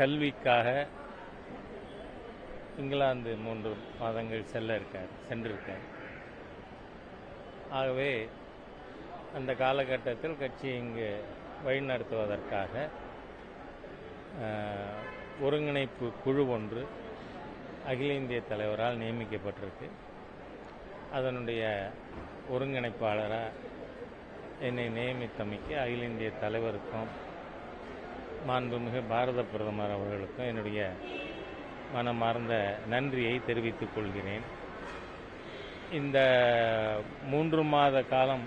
கல்விக்காக இங்கிலாந்து மூன்று மாதங்கள் செல்ல இருக்கார் சென்றிருக்கார். ஆகவே அந்த காலகட்டத்தில் கட்சி இங்கு வழிநடத்துவதற்காக ஒருங்கிணைப்பு குழு ஒன்று அகில இந்திய தலைவரால் நியமிக்கப்பட்டிருக்கு. அதனுடைய ஒருங்கிணைப்பாளராக என்னை நியமித்தமைக்கு அகில இந்திய தலைவருக்கும் மாண்புமிகு பாரத பிரதமர் அவர்களுக்கும் என்னுடைய மனமார்ந்த நன்றியை தெரிவித்துக் கொள்கிறேன். இந்த மூன்று மாத காலம்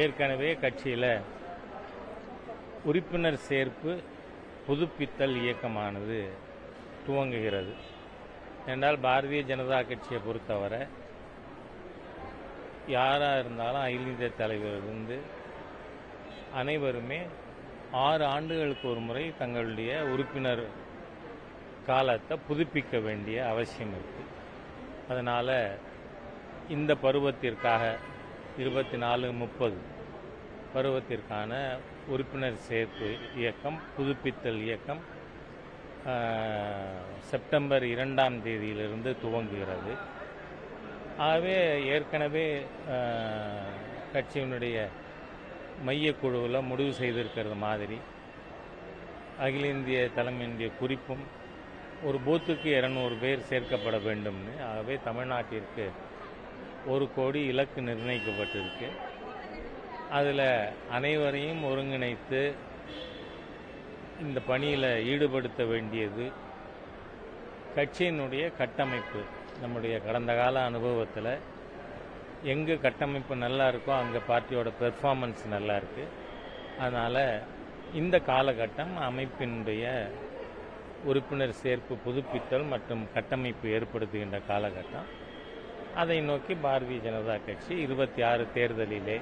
ஏற்கனவே கட்சியில் உறுப்பினர் சேர்ப்பு புதுப்பித்தல் இயக்கமானது துவங்குகிறது. என்றால் பாரதிய ஜனதா கட்சியை பொறுத்தவரை யாராக இருந்தாலும் அகில இந்திய தலைவரிலிருந்து அனைவருமே ஆறு ஆண்டுகளுக்கு ஒரு முறை தங்களுடைய உறுப்பினர் காலத்தை புதுப்பிக்க வேண்டிய அவசியம் இருக்கு. அதனால் இந்த பருவத்திற்காக இருபத்தி நாலு முப்பது பருவத்திற்கான உறுப்பினர் சேர்ப்பு இயக்கம் புதுப்பித்தல் இயக்கம் செப்டம்பர் இரண்டாம் தேதியிலிருந்து துவங்குகிறது. ஆகவே ஏற்கனவே கட்சியினுடைய மையக்குழுவில் முடிவு செய்திருக்கிறது மாதிரி. அகில இந்திய தலைமையினுடைய குறிப்பும் ஒரு பூத்துக்கு இரநூறு பேர் சேர்க்கப்பட வேண்டும்னு. ஆகவே தமிழ்நாட்டிற்கு ஒரு கோடி இலக்கு நிர்ணயிக்கப்பட்டிருக்கு. அதில் அனைவரையும் ஒருங்கிணைத்து இந்த பணியில் ஈடுபடுத்த வேண்டியது கட்சியினுடைய கட்டமைப்பு. நம்முடைய கடந்த கால அனுபவத்தில் எங்கே கட்டமைப்பு நல்லா இருக்கோ அங்கே பார்ட்டியோட பெர்ஃபார்மன்ஸ் நல்லா இருக்கு அதனால் இந்த காலகட்டம் அமைப்பினுடைய உறுப்பினர் சேர்ப்பு புதுப்பித்தல் மற்றும் கட்டமைப்பு ஏற்படுத்துகின்ற காலகட்டம். அதை நோக்கி பாரதிய ஜனதா கட்சி இருபத்தி ஆறு தேர்தலிலே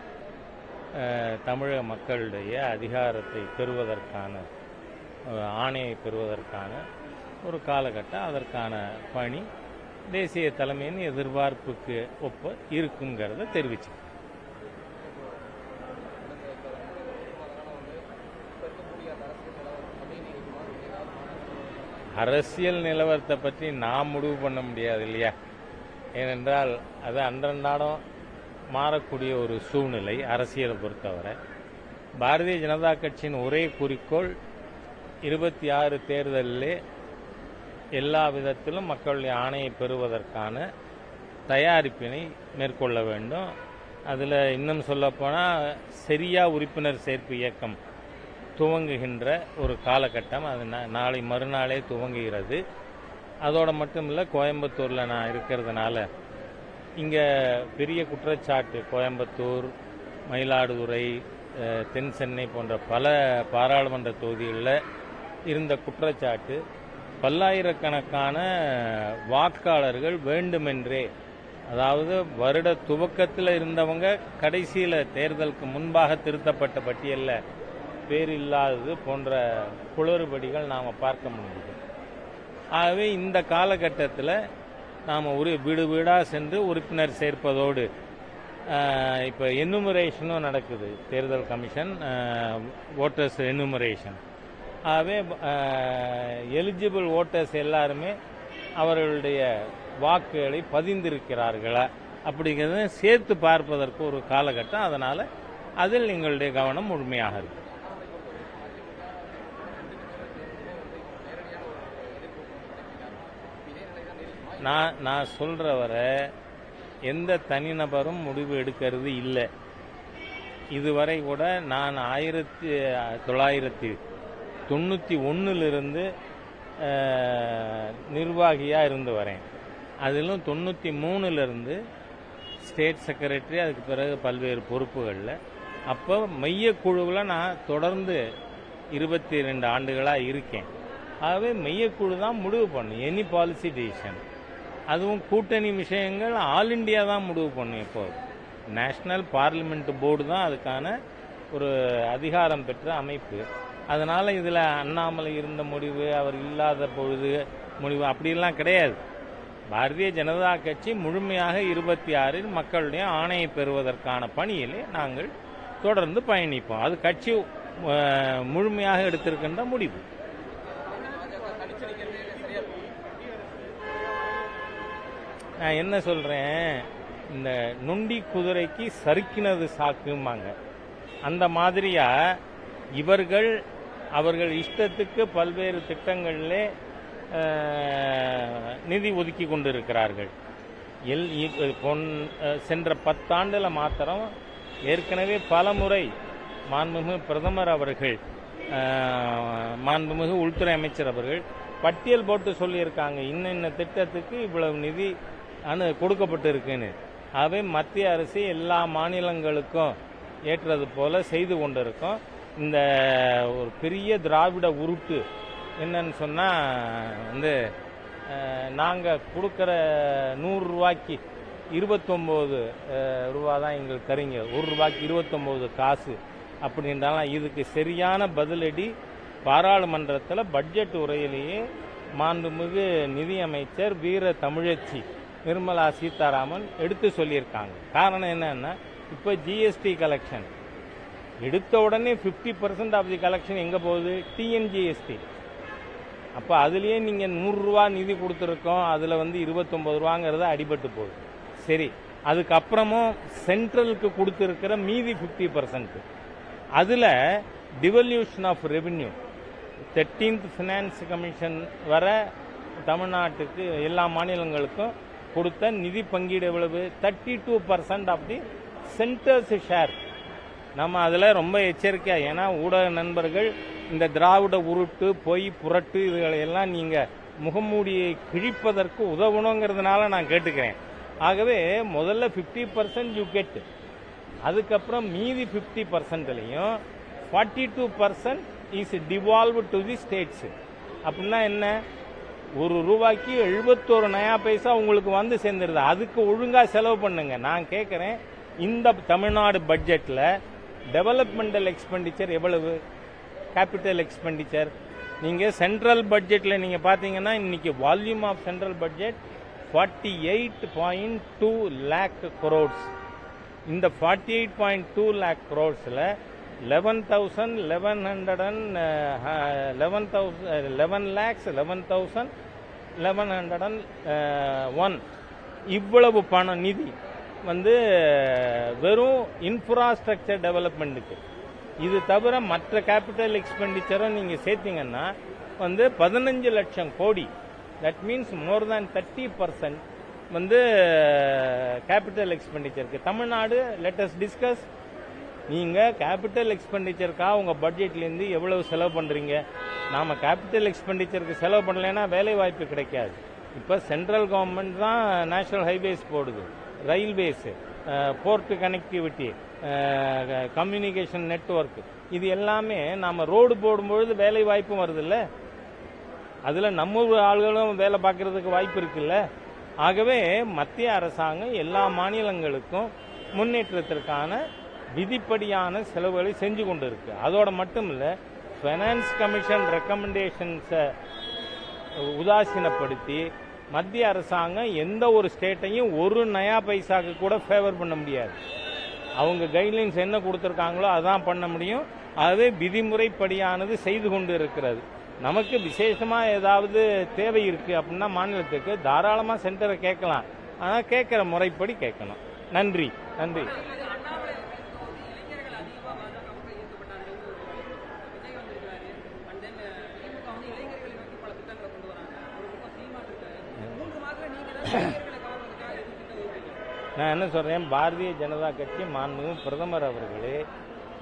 தமிழக மக்களுடைய அதிகாரத்தை பெறுவதற்கான ஆணையை பெறுவதற்கான ஒரு காலகட்டம். அதற்கான பணி தேசிய தலைமையின் எதிர்பார்ப்புக்கு ஒப்ப இருக்குங்கிறத தெரிவிச்சு அரசியல் நிலவரத்தை பற்றி நான் முடிவு பண்ண முடியாது இல்லையா? ஏனென்றால் அது அன்றன்றாடம் மாறக்கூடிய ஒரு சூழ்நிலை அரசியலை பொறுத்தவரை. பாரதிய ஜனதா கட்சியின் ஒரே குறிக்கோள் இருபத்தி ஆறு தேர்தலிலே எல்லா விதத்திலும் மக்களுடைய ஆணையை பெறுவதற்கான தயாரிப்பினை மேற்கொள்ள வேண்டும். அதில் இன்னும் சொல்லப்போனால் சரியா உறுப்பினர் சேர்ப்பு இயக்கம் துவங்குகின்ற ஒரு காலகட்டம். அது நாளை மறுநாளே துவங்குகிறது. அதோடு மட்டும் இல்லை கோயம்புத்தூரில் நான் இருக்கிறதுனால இங்கே பெரிய குற்றச்சாட்டு கோயம்புத்தூர் மயிலாடுதுறை தென் சென்னை போன்ற பல பாராளுமன்ற தொகுதிகளில் இருந்த குற்றச்சாட்டு பல்லாயிரக்கணக்கான வாக்காளர்கள் வேண்டுமென்றே அதாவது வருட துவக்கத்தில் இருந்தவங்க கடைசியில் தேர்தலுக்கு முன்பாக திருத்தப்பட்ட பட்டியலில் பேர் இல்லாதது போன்ற குளறுபடிகள் நாம் பார்க்க முடியுது. ஆகவே இந்த காலகட்டத்தில் நாம் ஒரு வீடு வீடாக சென்று உறுப்பினர் சேர்ப்பதோடு இப்போ எனுமரேஷனும் நடக்குது. தேர்தல் கமிஷன் ஓட்டர்ஸ் எனுமரேஷன் ஆகவே எலிஜிபிள் ஓட்டர்ஸ் எல்லாருமே அவர்களுடைய வாக்குகளை பதிந்திருக்கிறார்களா அப்படிங்கிறத சேர்த்து பார்ப்பதற்கு ஒரு காலகட்டம். அதனால் அதில் எங்களுடைய கவனம் முழுமையாக இருக்கு. நான் நான் சொல்கிற வரை எந்த தனிநபரும் முடிவு எடுக்கிறது இல்லை. இதுவரை கூட நான் ஆயிரத்தி தொள்ளாயிரத்தி தொண்ணூற்றி ஒன்றுலேருந்து நிர்வாகியாக இருந்து வரேன். அதிலும் தொண்ணூற்றி மூணுலேருந்து ஸ்டேட் செக்ரட்டரி அதுக்கு பிறகு பல்வேறு பொறுப்புகளில். அப்போ மையக்குழுவில் நான் தொடர்ந்து இருபத்தி ரெண்டு ஆண்டுகளாக இருக்கேன். ஆகவே மையக்குழு தான் முடிவு பண்ணும் எனி பாலிசி டிசிஷன் அதுவும் கூட்டணி விஷயங்கள் ஆல் இண்டியா தான் முடிவு பண்ணும் இப்போ. நேஷ்னல் பார்லிமெண்ட் போர்டு தான் அதுக்கான ஒரு அதிகாரம் பெற்ற அமைப்பு. அதனால் இதில் அண்ணாமலை இருந்த முடிவு அவர் இல்லாத பொழுது முடிவு அப்படிலாம் கிடையாது. பாரதிய ஜனதா கட்சி முழுமையாக இருபத்தி ஆறில் மக்களுடைய ஆணையை பெறுவதற்கான பணியிலே நாங்கள் தொடர்ந்து பயணிப்போம். அது கட்சி முழுமையாக எடுத்திருக்கின்ற முடிவு. நான் என்ன சொல்கிறேன் இந்த நொண்டி குதிரைக்கு சறுக்கினது சாக்குமாங்க அந்த மாதிரியாக இவர்கள் அவர்கள் இஷ்டத்துக்கு பல்வேறு திட்டங்களிலே நிதி ஒதுக்கி கொண்டிருக்கிறார்கள். எல் பொன் சென்ற பத்தாண்டில் மாத்திரம் ஏற்கனவே பல முறை மாண்புமிகு பிரதமர் அவர்கள் மாண்புமிகு உள்துறை அமைச்சர் அவர்கள் பட்டியல் போட்டு சொல்லியிருக்காங்க. இன்ன இன்ன திட்டத்துக்கு இவ்வளவு நிதி அனு கொடுக்கப்பட்டு இருக்குன்னு ஆகவே மத்திய அரசு எல்லா மாநிலங்களுக்கும் ஏற்றது போல செய்து கொண்டிருக்கோம். இந்த ஒரு பெரிய திராவிட உருட்டு என்னன்னு சொன்னால் வந்து நாங்கள் கொடுக்குற நூறுரூவாய்க்கு இருபத்தொம்போது ரூபா தான் எங்களுக்கு தரீங்க. ஒரு ரூபாய்க்கு இருபத்தொம்போது காசு அப்படின்றாலும் இதுக்கு சரியான பதிலடி பாராளுமன்றத்தில் பட்ஜெட் உரையிலேயே மாண்புமிகு நிதியமைச்சர் வீர தமிழச்சி நிர்மலா சீதாராமன் எடுத்து சொல்லியிருக்காங்க. காரணம் என்னன்னா இப்போ ஜிஎஸ்டி கலெக்ஷன் எடுத்த உடனே 50% பர்சன்ட் ஆஃப் தி கலெக்ஷன் எங்கே போகுது? டிஎன்ஜிஎஸ்டி அப்போ அதுலேயே நீங்கள் நூறுரூவா நிதி கொடுத்துருக்கோம். அதில் வந்து இருபத்தொம்பது ரூபாங்கிறது அடிபட்டு போகுது. சரி. அதுக்கப்புறமும் சென்ட்ரலுக்கு கொடுத்துருக்கிற மீதி ஃபிஃப்டி பர்சன்ட் அதில் devolution of revenue thirteenth finance commission வர தமிழ்நாட்டுக்கு எல்லா மாநிலங்களுக்கும் கொடுத்த நிதி பங்கீடு எவ்வளவு? Thirty two percent of the centre's share நம்ம அதில் ரொம்ப எச்சரிக்கையாக ஏன்னா ஊடக நண்பர்கள் இந்த திராவிட உருட்டு பொய் புரட்டு இதுகளையெல்லாம் நீங்கள் முகமூடியை கிழிப்பதற்கு உதவணுங்கிறதுனால நான் கேட்டுக்கிறேன். ஆகவே முதல்ல ஃபிஃப்டி பர்சன்ட் யூ கெட் அதுக்கப்புறம் மீதி fifty பர்சன்ட்லையும் forty two percent is devolve to the states அப்படின்னா என்ன? ஒரு ரூபாய்க்கு எழுபத்தோரு நயா பைசா உங்களுக்கு வந்து சேர்ந்துருது. அதுக்கு ஒழுங்காக செலவு பண்ணுங்க. நான் கேட்குறேன் இந்த தமிழ்நாடு பட்ஜெட்டில் டெவலப்மெண்டல் எக்ஸ்பெண்டிச்சர் எவ்வளவு? கேபிட்டல் எக்ஸ்பெண்டிச்சர் நீங்கள் சென்ட்ரல் பட்ஜெட்டில் நீங்கள் பார்த்தீங்கன்னா இன்றைக்கி volume of central budget forty eight point two lakh crores இந்த forty eight point two lakh குரோட்ஸில் eleven thousand eleven hundred and eleven thousand eleven lakhs eleven thousand eleven hundred and one இவ்வளவு பணம் நிதி. வந்து வெறும் இன்ஃப்ராஸ்ட்ரக்சர் டெவலப்மெண்ட்டுக்கு இது தவிர மற்ற capital எக்ஸ்பெண்டிச்சரும் நீங்கள் சேர்த்தீங்கன்னா வந்து பதினஞ்சு லட்சம் கோடி. That means more than thirty percent வந்து கேபிட்டல் எக்ஸ்பெண்டிச்சருக்கு தமிழ்நாடு லெட்டஸ் டிஸ்கஸ் நீங்கள் கேபிட்டல் எக்ஸ்பெண்டிச்சருக்காக உங்கள் பட்ஜெட்லேருந்து எவ்வளவு செலவு பண்ணுறீங்க நாம் கேபிட்டல் எக்ஸ்பெண்டிச்சருக்கு செலவு பண்ணலைன்னா வேலை வாய்ப்பு கிடைக்காது. இப்போ சென்ட்ரல் கவர்மெண்ட் தான் நேஷனல் ஹைவேஸ் போடுது. Railways port connectivity communication network இது எல்லாமே நாம் ரோடு போடும்பொழுது வேலை வாய்ப்பும் வருதுல்ல? அதில் நம்ம ஆள்களும் வேலை பார்க்கறதுக்கு வாய்ப்பு இருக்குல்ல? ஆகவே மத்திய அரசாங்கம் எல்லா மாநிலங்களுக்கும் முன்னேற்றத்திற்கான விதிப்படியான செலவுகளை செஞ்சு கொண்டு இருக்கு அதோட மட்டும் இல்லை ஃபைனான்ஸ் கமிஷன் ரெக்கமெண்டேஷன்ஸை உதாசீனப்படுத்தி மத்திய அரசாங்கம் எந்த ஒரு ஸ்டேட்டையும் ஒரு நயா பைசாக்கு கூட ஃபேவர் பண்ண முடியாது. அவங்க கைட்லைன்ஸ் என்ன கொடுத்துருக்காங்களோ அதான் பண்ண முடியும். அதுவே விதிமுறைப்படியானது செய்து கொண்டு இருக்கிறது நமக்கு விசேஷமாக ஏதாவது தேவை இருக்குது அப்படின்னா மாநிலத்துக்கு தாராளமாக சென்டரை கேட்கலாம். ஆனால் கேட்குற முறைப்படி கேட்கணும். நன்றி. நன்றி. நான் என்ன சொல்றேன்? பாரதிய ஜனதா கட்சி மாண்புமிகு பிரதமர் அவர்களே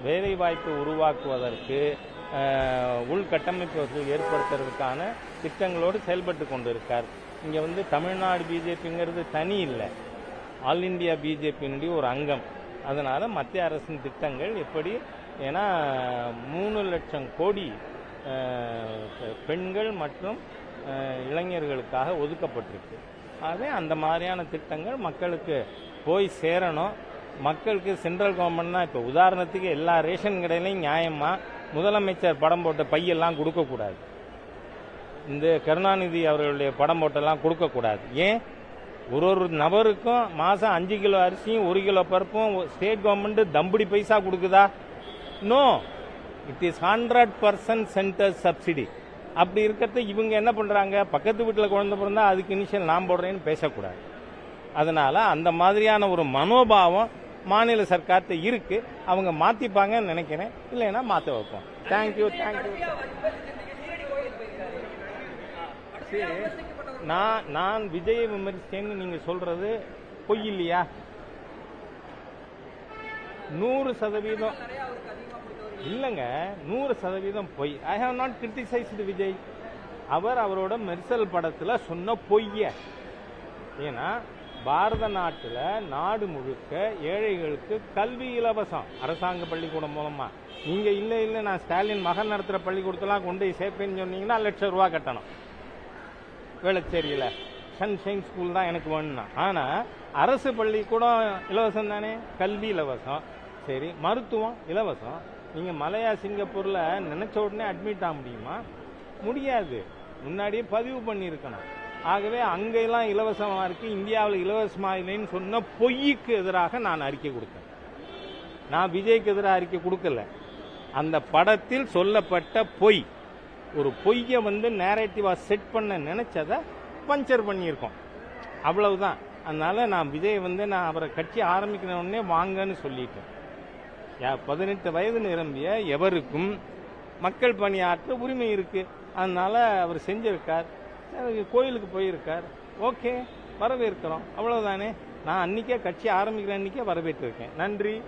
வேலைவாய்ப்பு உருவாக்குவதற்கு உள்கட்டமைப்பு வசதி ஏற்படுத்துறதுக்கான திட்டங்களோடு செயல்பட்டு கொண்டிருக்கார். இங்கே வந்து தமிழ்நாடு பிஜேபிங்கிறது தனி இல்லை. ஆல் இந்தியா பிஜேபியினுடைய ஒரு அங்கம். அதனால் மத்திய அரசின் திட்டங்கள் எப்படி ஏன்னா மூணு லட்சம் கோடி பெண்கள் மற்றும் இளைஞர்களுக்காக ஒதுக்கப்பட்டிருக்கு. ஆகவே அந்த மாதிரியான திட்டங்கள் மக்களுக்கு போய் சேரணும். மக்களுக்கு சென்ட்ரல் கவர்மெண்ட்னா இப்போ உதாரணத்துக்கு எல்லா ரேஷன் கடையிலையும் நியாயமாக முதலமைச்சர் படம் போட்ட பையெல்லாம் கொடுக்கக்கூடாது. இந்த கருணாநிதி அவர்களுடைய படம் போட்டெல்லாம் கொடுக்கக்கூடாது. ஏன்? ஒரு ஒரு நபருக்கும் மாதம் அஞ்சு கிலோ அரிசியும் ஒரு கிலோ பருப்பும் ஸ்டேட் கவர்மெண்ட்டு தம்புடி பைசா கொடுக்குதா? No it is hundred percent centre subsidy அப்படி இருக்கிறத இவங்க என்ன பண்றாங்க? பக்கத்து வீட்டில் குழந்தை பிறந்தா அதுக்கு இனிஷியல் நான் போடுறேன்னு பேசக்கூடாது. அதனால அந்த மாதிரியான ஒரு மனோபாவம் மாநில சர்க்கார்ட்ட இருக்கு. அவங்க மாத்திப்பாங்கன்னு நினைக்கிறேன். இல்லைன்னா மாத்த வைப்போம். தேங்க்யூ தேங்க்யூ நான் நான் விஜயை விமர்சித்தேன்னு நீங்க சொல்றது பொய் இல்லையா? நூறு சதவீதம் இல்லைங்க நூறு சதவீதம் பொய். I have not criticised Vijay. அவர் அவரோட மெர்சல் படத்தில் சொன்ன பொய்ய. ஏன்னா பாரத நாட்டில் நாடு முழுக்க ஏழைகளுக்கு கல்வி இலவசம். அரசாங்க பள்ளிக்கூடம் மூலமாக நீங்கள் இல்லை இல்லை நான் ஸ்டாலின் மகன் நடத்துகிற பள்ளிக்கூடத்தெல்லாம் கொண்டு போய் சேர்ப்பேன்னு சொன்னீங்கன்னா லட்சம் ரூபா கட்டணும். வேளச்சேரியில். சன்ஷைன் ஸ்கூல் தான் எனக்கு வேணும்னா. ஆனால் அரசு பள்ளிக்கூடம் இலவசம் தானே? கல்வி இலவசம். சரி மருத்துவம் இலவசம். நீங்கள் மலையா சிங்கப்பூரில் நினச்ச உடனே அட்மிட் ஆக முடியுமா? முடியாது. முன்னாடியே பதிவு பண்ணியிருக்கணும். ஆகவே அங்கெல்லாம் இலவசமாக இருக்குது இந்தியாவில் இலவசமாக இல்லைன்னு சொன்ன பொய்க்கு எதிராக நான் அறிக்கை கொடுத்தேன். நான் விஜய்க்கு எதிராக அறிக்கை கொடுக்கல. அந்த படத்தில் சொல்லப்பட்ட பொய் ஒரு பொய்யை வந்து நேரேட்டிவா செட் பண்ண நினைச்சதை பஞ்சர் பண்ணியிருக்கோம். அவ்வளவுதான். அதனால நான் விஜய் வந்து நான் அவரை கட்சி ஆரம்பிக்கிற வாங்கன்னு சொல்லிட்டேன். பதினெட்டு வயது நிரம்பிய எவருக்கும் மக்கள் பணியாற்ற உரிமை இருக்கு. அதனால அவர் செஞ்சிருக்கார். கோயிலுக்கு போயிருக்கார். ஓகே வரவேற்கிறோம். அவ்வளவுதானே. நான் அன்னைக்கே கட்சி ஆரம்பிக்கிற அன்னைக்கே வரவேற்றிருக்கேன். நன்றி.